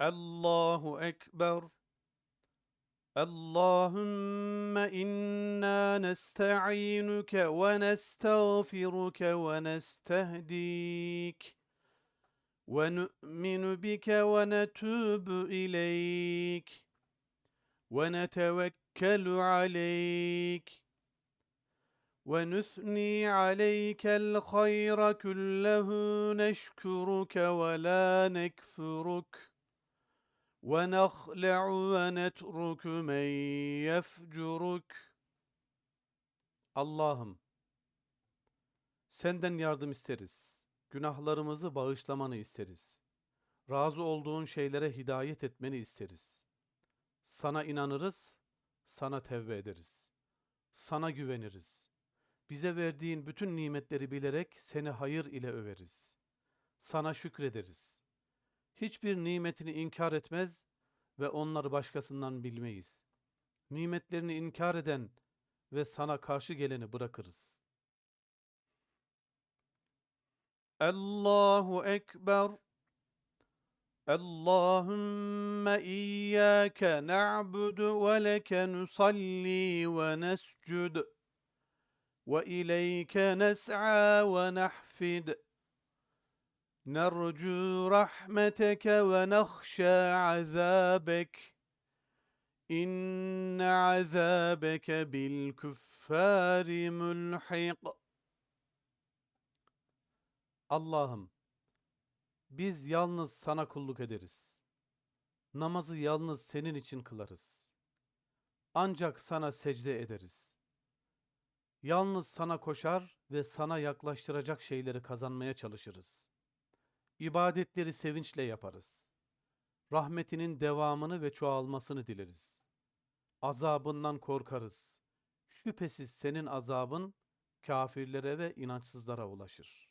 الله أكبر. اللهم إنا نستعينك ونستغفرك ونستهديك. ونؤمن بك ونتوب إليك. ونتوكل عليك. ونثني عليك الخير كله نشكرك ولا نكفرك. ونخلع ونترك من يفجرك Allah'ım senden yardım isteriz. Günahlarımızı bağışlamanı isteriz. Razı olduğun şeylere hidayet etmeni isteriz. Sana inanırız, sana tevbe ederiz. Sana güveniriz. Bize verdiğin bütün nimetleri bilerek seni hayır ile överiz. Sana şükrederiz. Hiçbir nimetini inkar etmez ve onları başkasından bilmeyiz. Nimetlerini inkar eden ve sana karşı geleni bırakırız. Allahu Ekber. Allahümme iyyâke na'budu ve leke nusalli ve nescud ve ileyke nes'a ve nahfid. نرجو رحمتك ونخشى عذابك إن عذابك بالكفار ملحق Allah'ım biz yalnız sana kulluk ederiz. Namazı yalnız senin için kılarız. Ancak sana secde ederiz. Yalnız sana koşar ve sana yaklaştıracak şeyleri kazanmaya çalışırız. İbadetleri sevinçle yaparız. Rahmetinin devamını ve çoğalmasını dileriz. Azabından korkarız. Şüphesiz senin azabın kafirlere ve inançsızlara ulaşır.